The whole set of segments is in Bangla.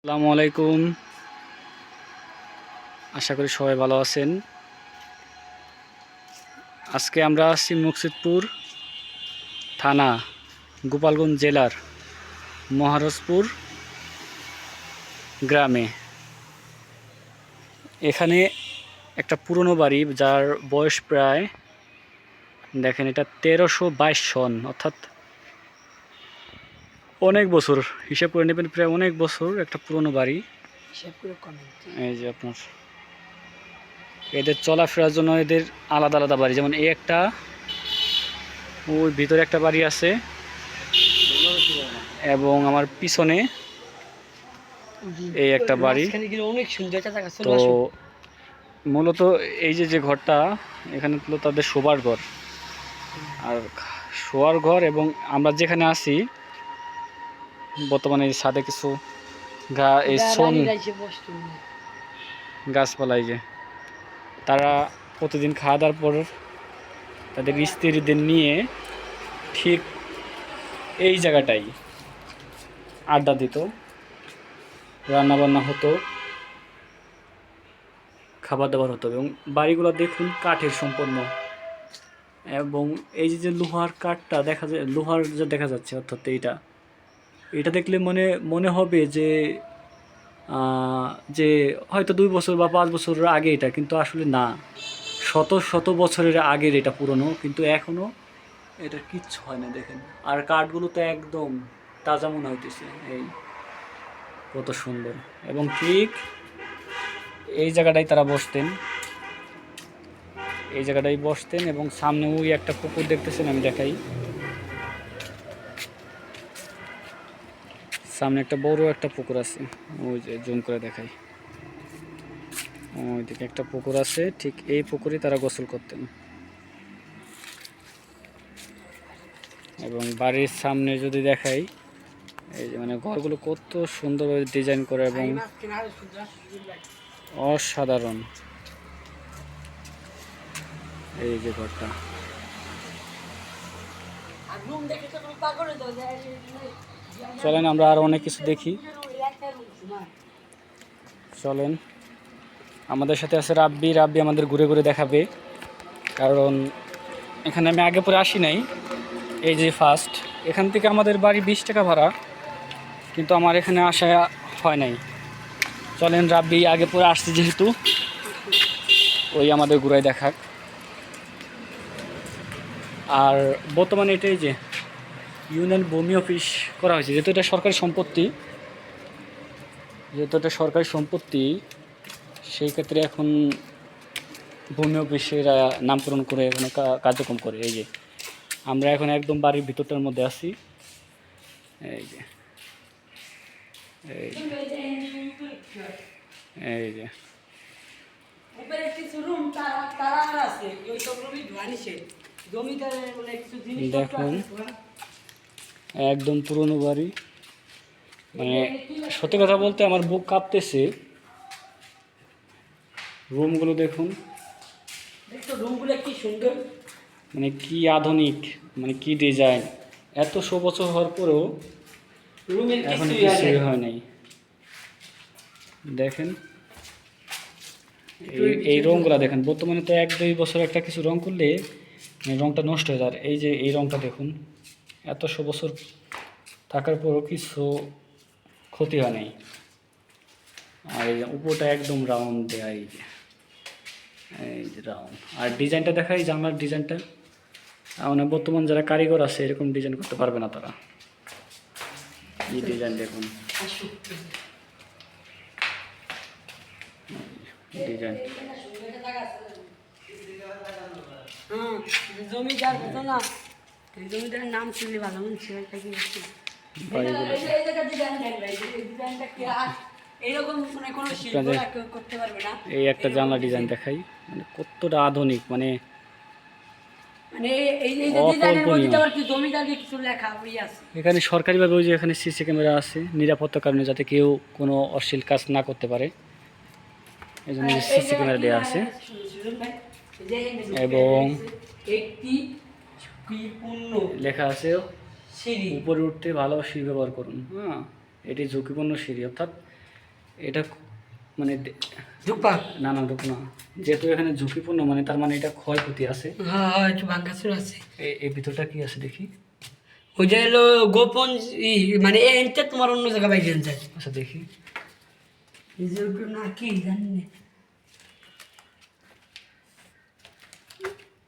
আসসালামু আলাইকুম। আশা করি সবাই ভালো আছেন। আজকে আমরা আছি মুকসিদপুর থানা, গোপালগঞ্জ জেলার মহারাজপুর গ্রামে। এখানে একটা পুরনো বাড়ি, যার বয়স প্রায়, দেখেন এটা তেরোশো বাইশ সন, অর্থাৎ অনেক বছর হিসাব করে নেবেন প্রায় অনেক বছর একটা পুরনো বাড়ি। এই যে আপনার এদের চলাফেরার জন্য এদের আলাদা আলাদা বাড়ি যেমন এই একটা ওই ভিতরে একটা বাড়ি আছে। এবং আমার পিছনে এই একটা বাড়ি। তো মূলত এই যে যে ঘরটা এখানে তাদের শোবার ঘর। আর শোয়ার ঘর এবং আমরা যেখানে আছি বর্তমানে এই ছাদে কিছু গা এই সোন গাছপালা যে তারা প্রতিদিন খাওয়া দাওয়ার পর তাদের স্ত্রীদের নিয়ে ঠিক এই জায়গাটাই আড্ডা দিত। রান্না বান্না হতো খাবার দাবার হতো এবং বাড়িগুলো দেখুন কাঠের সম্পন্ন। এবং এই যে যে লোহার কাঠটা দেখা যায় লোহার যে দেখা যাচ্ছে অর্থাৎ এইটা এটা দেখলে মনে মনে হবে যে যে হয়তো দুই বছর বা পাঁচ বছরের আগে এটা, কিন্তু আসলে না। শত শত বছরের আগের এটা পুরনো, কিন্তু এখনও এটা কিচ্ছু হয় না, দেখেন। আর কাঠগুলো তো একদম তাজা মনে হইতেছে, এই কত সুন্দর। এবং ঠিক এই জায়গাটাই তারা বসতেন। এই জায়গাটাই বসতেন এবং সামনে ওই একটা পুকুর দেখতেছেন, আমি দেখাই। সামনে একটা বড় একটা পুকুর আছে। ওই যে জুম করে দেখাই। ওইদিকে একটা পুকুর আছে, ঠিক এই পুকুরে তারা গোসল করতেন। এবং বাড়ির সামনে যদি দেখাই, এই যে মানে ঘরগুলো কত সুন্দরভাবে ডিজাইন করে এবং অসাধারণ। এই যে ঘরটা। আর চলেন, আমরা আরও অনেক কিছু দেখি। চলেন, আমাদের সাথে আছে রাব্বি। রাব্বি আমাদের ঘুরে ঘুরে দেখাবে। কারণ এখানে আমি আগে পরে আসি নাই। এই যে ফার্স্ট এখান থেকে আমাদের বাড়ি বিশ টাকা ভাড়া, কিন্তু আমার এখানে আসা হয় নাই। চলেন, রাব্বি, আগে পরে আসছে যেহেতু। ওই আমাদের ঘুরাই দেখাক। আর বর্তমানে এটাই যে ইউনিয়ন ভূমি অফিস করা হয়েছে যেহেতু এটা সরকারি সম্পত্তি যেহেতু এটা সরকারি সম্পত্তি সেই ক্ষেত্রে এখন ভূমি অফিসেরা নামকরণ করে এখানে কার্যক্রম করে। এই যে আমরা এখন একদম বাড়ির ভিতরটার মধ্যে আছি। এই যে এই যে, দেখুন। একদম পুরনো বাড়ি। মানে সত্যি কথা বলতে আমার বুক কাঁপতেছে। রুমগুলো দেখুন। রুমগুলো কি সুন্দর। মানে কি আধুনিক মানে কি ডিজাইন। এত শো বছর হওয়ার পরেও এখন কিছুই হয় নাই। দেখেন। এই- এই রঙগুলা দেখেন। বর্তমানে তো এক দুই বছর একটা কিছু রং করলে মানে রংটা নষ্ট হয়ে যায়। এই যে এই রংটা দেখুন। এতশো বছর থাকার পরও কিছু ক্ষতি হয় নাই আর এই উপরটা একদম রাউন্ড দেয়া, এই যে এই যে রাউন্ড আর ডিজাইনটা দেখাই জানলার ডিজাইনটা মানে বর্তমান যারা কারিগর আছে, এরকম ডিজাইন করতে পারবে না তারা। এই ডিজাইন দেখুন। ডিজাইন জমিদার না। এই জমিদারের নাম শুনলে ভালো মনে ছিল এটা কি? এই একটা জানলা ডিজাইন দেখাই। মানে কতটা আধুনিক মানে মানে এখানে সরকারিভাবে ওই যে এখানে সিসি ক্যামেরা আছে নিরাপত্তার কারণে যাতে কেউ কোনো অশ্লীল কাজ না করতে পারে। এই জন্য হ্যাঁ, সিসি ক্যামেরা দেওয়া আছে। এবং- একটি ঝুঁকিপূর্ণ লেখা আছে সিঁড়ি। উপরে উঠতে ভালো সিঁড়ি ব্যবহার করুন। হ্যাঁ এটি ঝুঁকিপূর্ণ সিঁড়ি অর্থাৎ এটা মানে ঢুকবা না না ঢুক না। যেহেতু এখানে ঝুঁকিপূর্ণ মানে তার মানে এটা ক্ষয়ক্ষতি আছে। হ্যাঁ একটু ভাঙ্গাচুর আছে। এই ভিতরটা কি আছে দেখি? ওইটা হলো গোপন মানে এইটা তোমার অন্য জায়গায় বাইরে আচ্ছা দেখি। না কি জানি না।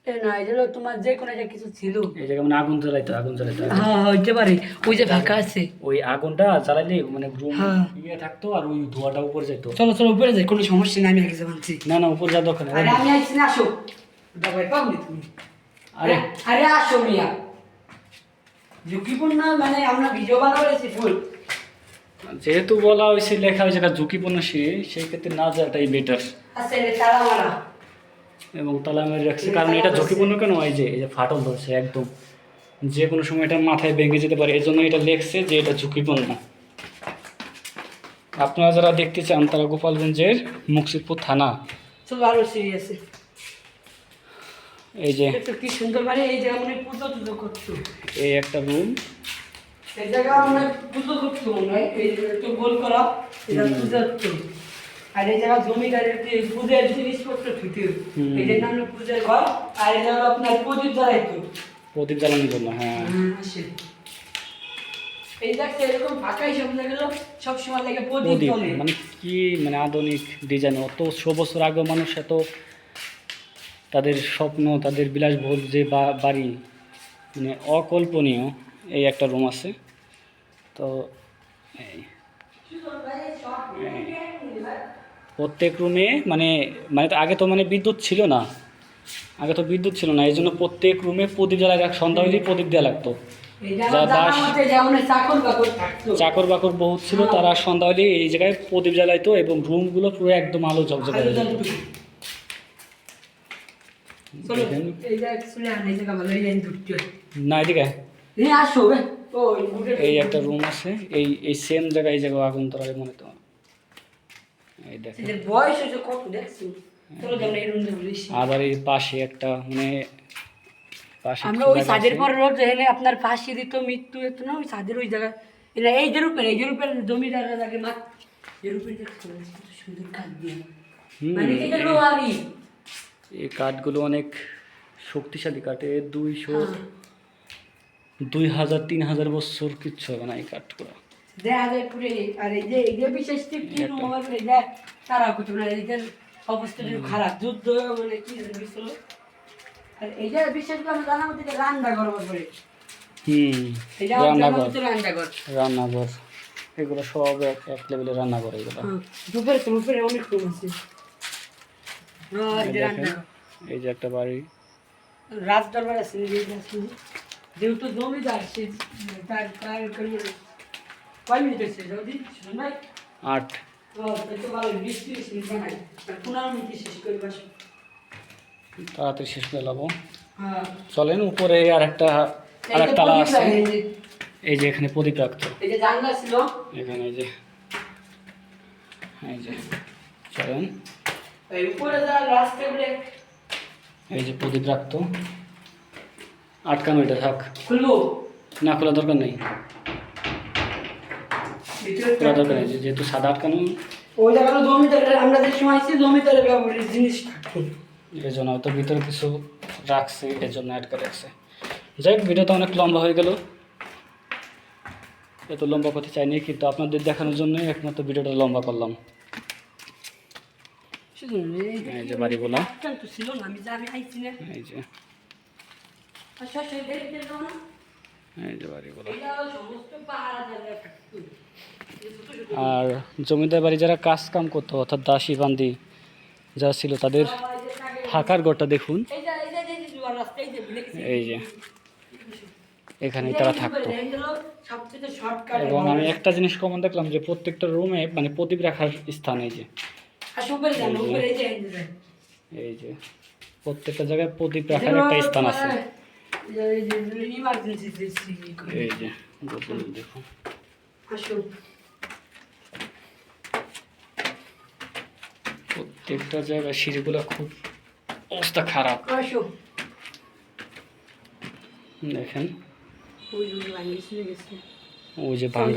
না তোমার যে কোনো একটা কিছু ছিল। এই জায়গায় মানে আগুন জ্বালাইতো আগুন জ্বালাইতো হ্যাঁ হ্যাঁ হইতে পারে। ওই যে ফাঁকা আছে। ওই আগুনটা জ্বালাইলে মানে রুম হ্যাঁ। ইয়ে থাকতো আর ওই ধোঁয়াটা উপরে যেত চলো চলো উপরে যাই। কোনো সমস্যা নেই আমি আগে জানছি না না উপরে যা আরে আমি আইছি না আসো। দাবাই পাবনি তুমি? আরে। আরে আসো মিয়া। ঝুঁকিপূর্ণ মানে আমরা ভিডিও বানাবো ফুল যেহেতু বলা হয়েছে লেখা হয়েছে ঝুঁকিপূর্ণ সিঁড়ি সেই ক্ষেত্রে না যাওয়াটাই বেটার আচ্ছা এটা তারা এবং তালা মেরে রাখছে। কারণ এটা ঝুঁকিপূর্ণ কেন? হয় যে এই যে ফাটল ধরছে একদম। যে কোনো সময় এটা মাথায় ভেঙে যেতে পারে। এজন্য এটা লেখছে যে এটা ঝুঁকিপূর্ণ। আপনারা যারা দেখতে চান তারা গোপালগঞ্জের মুকসিদপুর থানা। সিরিয়াসে এই যে কি সুন্দর মানে এই জায়গা পুজো টুজো করতো এই একটা রুম এই জায়গা পুজো করতো মনে হয়। এই একটু গোল করা এটা পুজো আর এই জায়গা পূজার জিনিসপত্র থুতু এই যে নাম পূজার ঘর আর এই জায়গা আপনার প্রদীপ জ্বালাইতো প্রদীপ জ্বালানোর জন্য হ্যাঁ। এই দেখতে এরকম ফাঁকাই সব জায়গাগুলো সব সময় লাগে প্রদীপ জ্বলে। মানে কি মানে আধুনিক ডিজাইন অত শো বছর আগে মানুষ এত তাদের স্বপ্ন তাদের বিলাসবহুল যে বাড়ি মানে অকল্পনীয় এই একটা রুম আছে। তো এই। প্রত্যেক রুমে মানে মানে তো আগে তো মানে বিদ্যুৎ ছিল না। আগে তো বিদ্যুৎ ছিল না এই জন্য প্রত্যেক রুমে প্রদীপ জ্বালা সন্ধ্যা হলেই প্রদীপ দেওয়া লাগতো। দাস- চাকর বাকর বহুত ছিল তারা সন্ধ্যা হলে এই জায়গায় প্রদীপ জ্বালাইতো এবং রুমগুলো পুরো একদম আলো ঝকঝকে হয়ে হয়। না এদিকে। এই একটা রুম আছে এই এই সেম জায়গায় এই জায়গায় আগুন তোলার মনে তো আবার এই পাশে একটা মানে আমরা ওই আছে। পর হেলে আপনার ফাঁসি দিত মৃত্যু হতো না ওই ছাদের ওই জায়গা। এটা এই যে রূপের এই যে রূপের জমিদাররা লাগে মা এই রূপের সুন্দর কাজ দিয়ে। মানে এটা এই- লোহারি এই কাঠগুলো অনেক শক্তিশালী কাঠ এ দুইশো হ্যাঁ। দুই হাজার তিন হাজার বছর কিচ্ছু হবে না এই কাঠগুলো। দেখা যায় পুরে আর এই যে এই যে বিশেষ কি এই যে তারা কিছু না এই যে অবস্থা খারাপ যুদ্ধ মানে কি হয়েছিল। আর এই যে বিশেষ করে আমরা জানা মতো রান্না ঘর করে হুম রান্নাঘর। রান্নাঘর। এগুলো সব এক এক এগুলো। দুপুরে তো অনেক আছে। হ্যাঁ, এই যে একটা বাড়ি। দরবার আছে আছে। যেহেতু জমিদার সে তার কয় মিনিট ভাই? আট। তাড়াতাড়ি শেষ করে লাবো। হ্যাঁ। চলেন উপরে আর একটা আর একটা তালা আছে। এই যে- এখানে প্রদীপ রাখতো। এখানে এই যে। এই যে চলেন। এই যে প্রদীপ রাখতো। আটকানো এটা থাক। খুলবো? না খোলা দরকার নেই। দরকার নেই যেহেতু সাদা আটকানো। ওই জায়গাটা জমিদারের আমরা যে সময় আছি জমিদারের ব্যবহারের জিনিস থাকতো এই জন্য হয়তো ভিতরে কিছু রাখছে এর জন্য আটকে রাখছে। যাই হোক ভিডিওটা অনেক লম্বা হয়ে গেল। এত লম্বা করতে চাইনি কিন্তু আপনাদের দেখানোর জন্যই একমাত্র ভিডিওটা লম্বা করলাম। এই যে বাড়িগুলো। এই যে। এই যে বাড়িগুলো আর জমিদার বাড়ি যারা কাজ কাম করতো অর্থাৎ দাসী বান্দি যারা ছিল তাদের থাকার ঘরটা দেখুন। এই যে এখানেই তারা থাকতো। এবং আমি একটা জিনিস কমন দেখলাম যে প্রত্যেকটা রুমে মানে প্রদীপ রাখার স্থান এই যে। এই যে। প্রত্যেকটা জায়গায় প্রদীপ রাখার একটা স্থান আছে। প্রত্যেকটা জায়গায় সিঁড়িগুলো খুব অবস্থা খারাপ। দেখেন। ওই যে বলো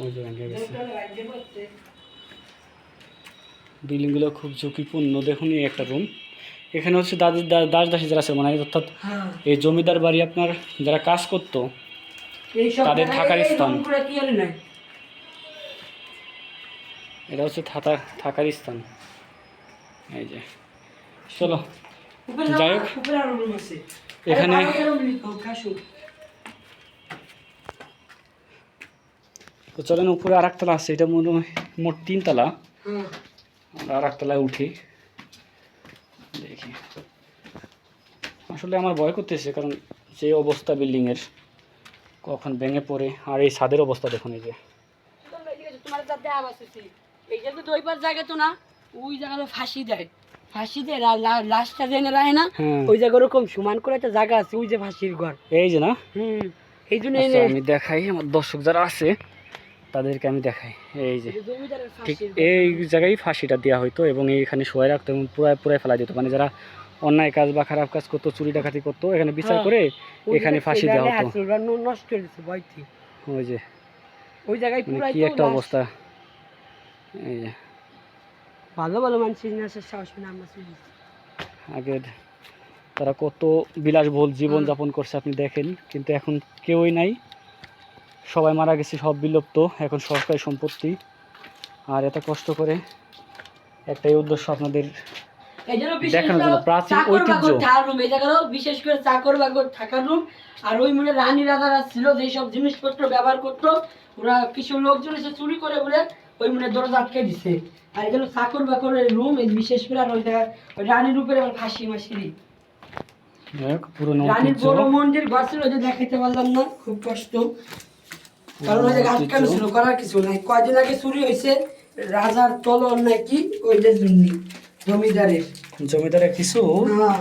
ওই যে ভেঙে বিল্ডিংগুলো খুব ঝুঁকিপূর্ণ। দেখুন এই একটা রুম। এখানে হচ্ছে দাদি দা- দাস দাসী যারা আছে মানে অর্থাৎ হ্যাঁ। এই জমিদার বাড়ি আপনার যারা কাজ করতো তাদের থাকার স্থান। এটা হচ্ছে থাকা থাকার স্থান। এই যে। চলো যাই হোক, এখানে-। তো চলেন উপরে আর একতলা আছে এটা মনে হয় মোট তিনতলা। হ্যাঁ। আমরা আর একতলায় উঠি দেখি আসলে আমার ভয় করতেছে কারণ যে অবস্থা বিল্ডিংয়ের কখন ভেঙে পড়ে আর এই ছাদের অবস্থা দেখুন এই যে। আমি দেখাই আমার দর্শক যারা আছে তাদেরকে আমি দেখাই। এই যে ঠিক এই জায়গায় ফাঁসিটা দেওয়া হইতো এবং এইখানে শোয়া রাখতো এবং পুরায় পুরায় ফেলা যেত মানে যারা অন্যায় কাজ বা খারাপ কাজ করতো চুরি ডাকাতি করতো এখানে বিচার হ্যাঁ। করে এখানে ফাঁসি দেওয়া হতো। নষ্ট ওই যে ওই জায়গায় মানে কি একটা অবস্থা। এই যে। ভালো ভালো মানুষের সাহস আমরা আগের তারা কত বিলাসবহুল জীবন যাপন করছে আপনি দেখেন কিন্তু এখন কেউই নাই। সবাই মারা গেছে সব বিলুপ্ত এখন সরকারি সম্পত্তি। আর এত কষ্ট করে একটাই উদ্দেশ্য আপনাদের দেখানোর জন্য প্রাচীন ঐতিহ্য। বিশেষ করে চাকর বাকর থাকার রুম আর ওই রানী রাজারা ছিল যে জিনিসপত্র ব্যবহার করতো ওরা কিছু লোকজন এসে চুরি করে বলে ওই মনে দরজা আটকে দিছে। আর চাকর বাকরের রুম এই বিশেষ করে আর ওই রানীর উপরে আবার ফাঁসি মাসিরি রানীর বড় মন্দির ঘর ছিল যে দেখাইতে পারলাম না খুব কষ্ট। কারণ ওই জায়গায় আটকানো ছিল করার কিছু নাই। কয়দিন আগে চুরি হয়েছে রাজার তলর নাকি ওই যে জন্য জমিদারের। জমিদারের কিছু হ্যাঁ।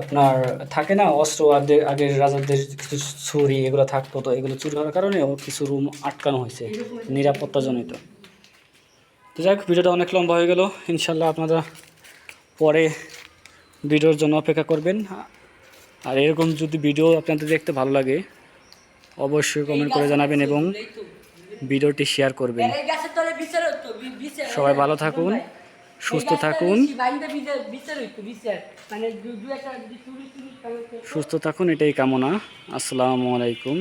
আপনার থাকে না অস্ত্র আগে আগের রাজাদের কিছু ছুরি এগুলো থাকতো তো এগুলো চুরি হওয়ার কারণে কিছু রুম আটকানো হয়েছে নিরাপত্তাজনিত। তো যাই হোক ভিডিওটা অনেক লম্বা হয়ে গেল। ইনশাল্লাহ আপনারা পরে ভিডিওর জন্য অপেক্ষা করবেন। আর এরকম যদি ভিডিও আপনাদের দেখতে ভালো লাগে অবশ্যই কমেন্ট করে জানাবেন এবং ভিডিওটি শেয়ার করবেন। সবাই ভালো থাকুন। সুস্থ থাকুন। মানে সুস্থ থাকুন এটাই কামনা। আসসালামু আলাইকুম।